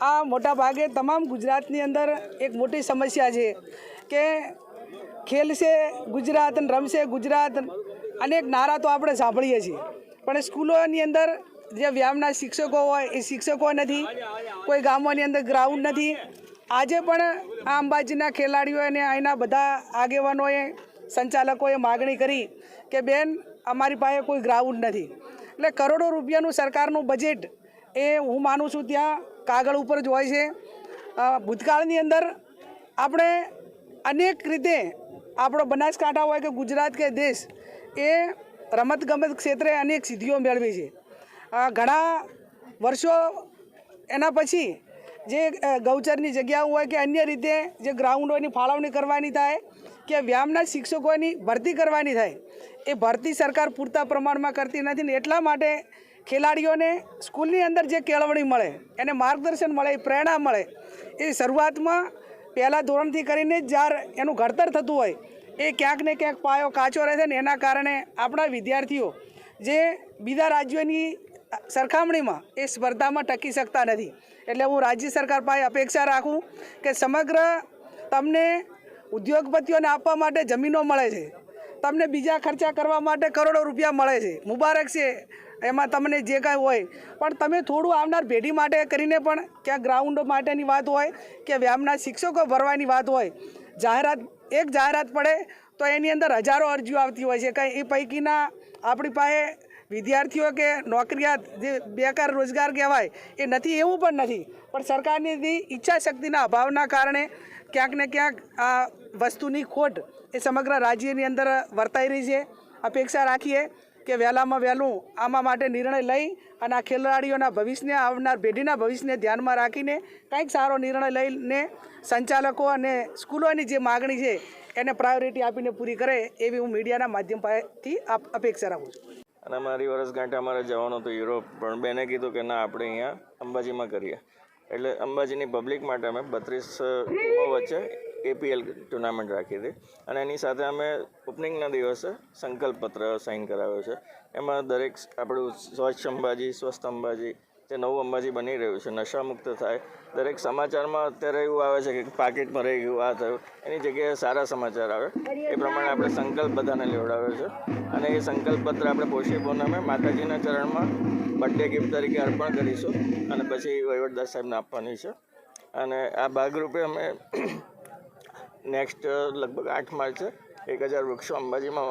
આ મોટા ભાગે તમામ ગુજરાતની અંદર એક મોટી સમસ્યા છે કે ખેલશે ગુજરાત, રમશે ગુજરાત, અનેક નારા તો આપણે સાંભળીએ છીએ. પણ સ્કૂલોની અંદર જે વ્યાયામના શિક્ષકો હોય, એ શિક્ષકો નથી, કોઈ ગામોની અંદર ગ્રાઉન્ડ નથી. આજે પણ આ અંબાજીના ખેલાડીઓ અને અહીંના બધા આગેવાનોએ, સંચાલકોએ માગણી કરી કે બેન, અમારી પાસે કોઈ ગ્રાઉન્ડ નથી. એટલે કરોડો રૂપિયાનું સરકારનું બજેટ એ હું માનું છું ત્યાં કાગળ ઉપર જ હોય છે. ભૂતકાળની અંદર આપણે અનેક રીતે આપણો બનાસકાંઠા હોય કે ગુજરાત કે દેશ, એ રમતગમત ક્ષેત્રે અનેક સિદ્ધિઓ મેળવી છે. ઘણા વર્ષો એના પછી જે ગૌચરની જગ્યાઓ હોય કે અન્ય રીતે જે ગ્રાઉન્ડોની ફાળવણી કરવાની થાય કે વ્યાયામના શિક્ષકોની ભરતી કરવાની થાય, એ ભરતી સરકાર પૂરતા પ્રમાણમાં કરતી નથી ને એટલા માટે ખેલાડીઓને સ્કૂલની અંદર જે કેળવણી મળે, એને માર્ગદર્શન મળે, પ્રેરણા મળે, એ શરૂઆતમાં પહેલાં ધોરણથી કરીને જ્યારે એનું ઘડતર થતું હોય, એ ક્યાંક ને ક્યાંક પાયો કાચો રહે છે ને એના કારણે આપણા વિદ્યાર્થીઓ જે બીજા રાજ્યોની સરખામણીમાં એ સ્પર્ધામાં ટકી શકતા નથી. એટલે હું રાજ્ય સરકાર પાસે અપેક્ષા રાખું કે સમગ્ર તમને ઉદ્યોગપતિઓને આપવા માટે જમીનો મળે છે. તમને બીજા ખર્ચા કરવા માટે કરોડો રૂપિયા મળે છે. મુબારક છે એમાં તમને જે કાંઈ હોય. પણ તમે થોડું આવનાર પેઢી માટે કરીને પણ ક્યાં ગ્રાઉન્ડ માટેની વાત હોય કે વ્યાયામના શિક્ષકો ભરવાની વાત હોય, જાહેરાત, એક જાહેરાત પડે તો એની અંદર હજારો અરજીઓ આવતી હોય છે. કંઈ એ પૈકીના આપણી પાસે વિદ્યાર્થીઓ કે નોકરિયાત જે બેકાર રોજગાર કહેવાય, એ નથી, એવું પણ નથી. પણ સરકારની ઈચ્છા શક્તિના અભાવના કારણે ક્યાંક ને ક્યાંક આ વસ્તુની ખોટ એ સમગ્ર રાજ્યની અંદર વર્તાઈ રહી છે. અપેક્ષા રાખીએ કે વહેલામાં વહેલું આમાં માટે નિર્ણય લઈ અને આ ખેલાડીઓના ભવિષ્યને, આવનાર પેઢીના ભવિષ્યને ધ્યાનમાં રાખીને કંઈક સારો નિર્ણય લઈને સંચાલકો અને સ્કૂલોની જે માગણી છે, એને પ્રાયોરિટી આપીને પૂરી કરે એવી હું મીડિયાના માધ્યમ પાસેથી અપેક્ષા રાખું છું. અને મારી વર્ષગાંઠે અમારે જવાનું હતું યુરોપ, પણ બેને કીધું કે ના, આપણે અહીંયા અંબાજીમાં કરીએ. એટલે અંબાજીની પબ્લિક માટે અમે બત્રીસ વચ્ચે એપીએલ ટુર્નામેન્ટ રાખી હતી. અને એની સાથે અમે ઓપનિંગના દિવસે સંકલ્પ પત્ર સાઇન કરાવ્યો છે. એમાં દરેક આપણું સ્વચ્છ અંબાજી, સ્વસ્થ અંબાજી જે નવું અંબાજી બની રહ્યું છે, નશામુક્ત થાય. દરેક સમાચારમાં અત્યારે એવું આવે છે કે પાકીટમાં રહી ગયું, આ થયું. એની જગ્યાએ સારા સમાચાર આવે. એ પ્રમાણે આપણે સંકલ્પ બધાને લેવડાવ્યો છે. અને એ સંકલ્પ પત્ર આપણે પોષી પૂનમે માતાજીના ચરણમાં બર્થડે ગિફ્ટ તરીકે અર્પણ કરીશું અને પછી વહીવટદાર સાહેબને આપવાની છે. અને આ ભાગરૂપે અમે નેક્સ્ટ લગભગ આઠ માર્ચે એક હજાર વૃક્ષો અંબાજીમાં